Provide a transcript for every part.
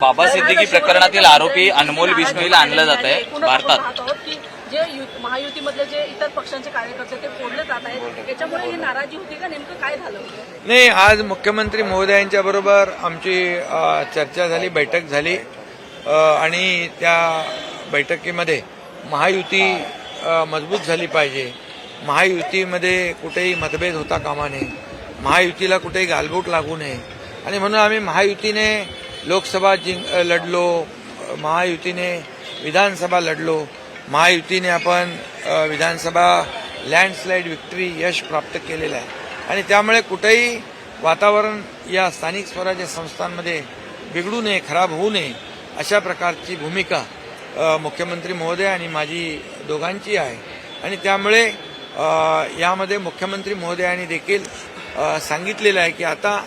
बाबा सिद्दीकी प्रकरणातील आरोपी अनमोल बिश्नोईला आणलं जात आहे भारतात. पाहत आहोत की जे महायुतीमधले जे इतर पक्षांचे कार्यकर्ते ते फोडले जात आहेत याच्यामुळे ही नाराजी होती का? नेमकं काय झालं नाही आज मुख्यमंत्री महोदयांच्या बरोबर आमची अ, चर्चा झाली बैठक झाली. अ, आणि त्या बैठकीमध्ये महायुती अ, मजबूत झाली पाहिजे. महायुतीमध्ये कुठेही मतभेद होता कामा नये. महायुतीला कुठेही गालबोट लागू नये. आणि म्हणून आम्ही महायुतीने लोकसभा जिंक लढलो महायुतीने विधानसभा लढलो. महायुतीने आपण विधानसभा लँडस्लाईड विक्ट्री यश प्राप्त केलेलं आहे. आणि त्यामुळे कुठेही वातावरण या स्थानिक स्वराज्य संस्थांमध्ये बिघडू नये खराब होऊ नये अशा प्रकारची भूमिका मुख्यमंत्री महोदय आणि माझी दोघांची आहे. आणि त्यामुळे यामध्ये मुख्यमंत्री महोदयांनी देखील सांगितलेलं आहे की आता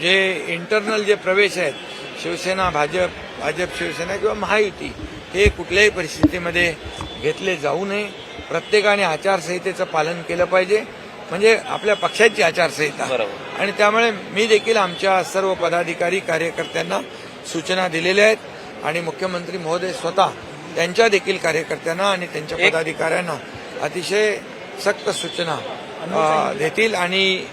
जे इंटरनल जे प्रवेश आहेत शिवसेना भाजप भाजप शिवसेना किंवा महायुती हे कुठल्याही परिस्थितीमध्ये घेतले जाऊ नये. प्रत्येकाने आचारसंहितेचं पालन केलं पाहिजे. म्हणजे आपल्या पक्षाची आचारसंहिता. बरोबर. आणि त्यामुळे मी देखील आमच्या सर्व पदाधिकारी कार्यकर्त्यांना सूचना दिलेल्या आहेत. आणि मुख्यमंत्री महोदय स्वतः त्यांच्या देखील कार्यकर्त्यांना आणि त्यांच्या पदाधिकाऱ्यांना अतिशय सक्त सूचना देतील. आणि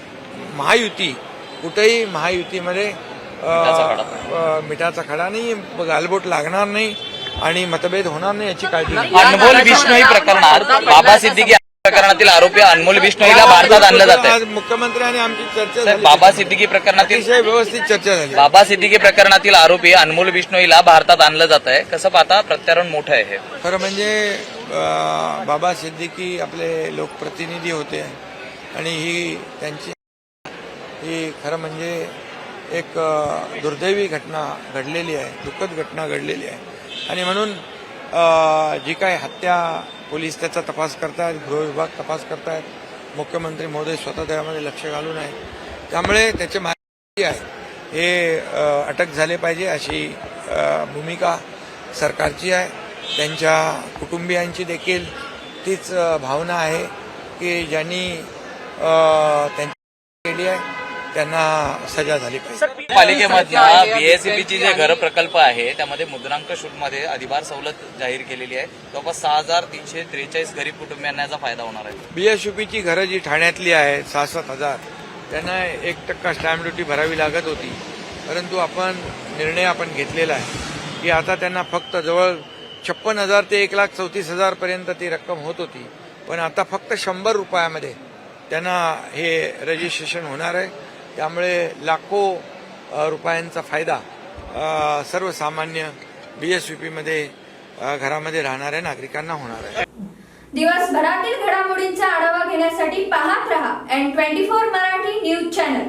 महायुती कुठेही महायुतीमध्ये मिठाचा खडा. नाही. गालबोट लागणार नाही आणि मतभेद होणार नाही याची काळजी. अनमोल बिश्नोई प्रकरणात बाबा सिद्दीकी प्रकरणातील आरोपी अनमोल बिश्नोईला भारतात आणलं जात आहे आज मुख्यमंत्री आणि आमची चर्चा झाली. बाबा सिद्दीकी प्रकरणातील अतिशय व्यवस्थित चर्चा झाली. बाबा सिद्दीकी प्रकरणातील आरोपी अनमोल बिश्नोईला भारतात आणलं जात आहे कसं पाहता? प्रत्यारोप मोठं आहे हे. खरं म्हणजे अ, बाबा सिद्दीकी आपले लोकप्रतिनिधी होते आणि ही त्यांची ही खरं म्हणजे एक दुर्दैवी घटना घडलेली आहे दुःखद घटना घडलेली आहे. आणि म्हणून जी काही हत्या पोलीस त्याचा तपास करतायत गृहविभाग तपास करतायत मुख्यमंत्री महोदय स्वतः त्यामध्ये लक्ष घालून आहे त्यामुळे त्याचे माहिती आहे. हे अटक झाले पाहिजे अशी भूमिका सरकारची आहे. त्यांच्या कुटुंबियांची देखील तीच भावना आहे की ज्यांनी त्यांची केली आहे. त्यांना सजा झाली पाहिजे. पालिकेमधनं बीएससीबीची जे घर प्रकल्प आहे त्यामध्ये मुद्रांकमध्ये अधिभार सवलत जाहीर केलेली आहे. जवळपास सहा हजार तीनशे त्रेचाळीस गरीब कुटुंबियांना याचा फायदा होणार आहे. बीएसयूपीची घरं जी ठाण्यातली आहेत सहा सात हजार त्यांना एक टक्का स्टॅम्प ड्युटी भरावी लागत होती. परंतु आपण निर्णय आपण घेतलेला आहे की आता त्यांना फक्त जवळ छप्पन हजार ते एक लाख चौतीस हजारपर्यंत ती रक्कम होत होती. पण आता फक्त शंभर रुपयामध्ये त्यांना हे रजिस्ट्रेशन होणार आहे. त्यामुळे लाखो रुपयांचा फायदा सर्वसामान्य बी एस पीमध्ये घरामध्ये राहणाऱ्या नागरिकांना होणार आहे. दिवसभरातील घडामोडींचा आढावा घेण्यासाठी पाहत रहा N twenty four Marathi news channel.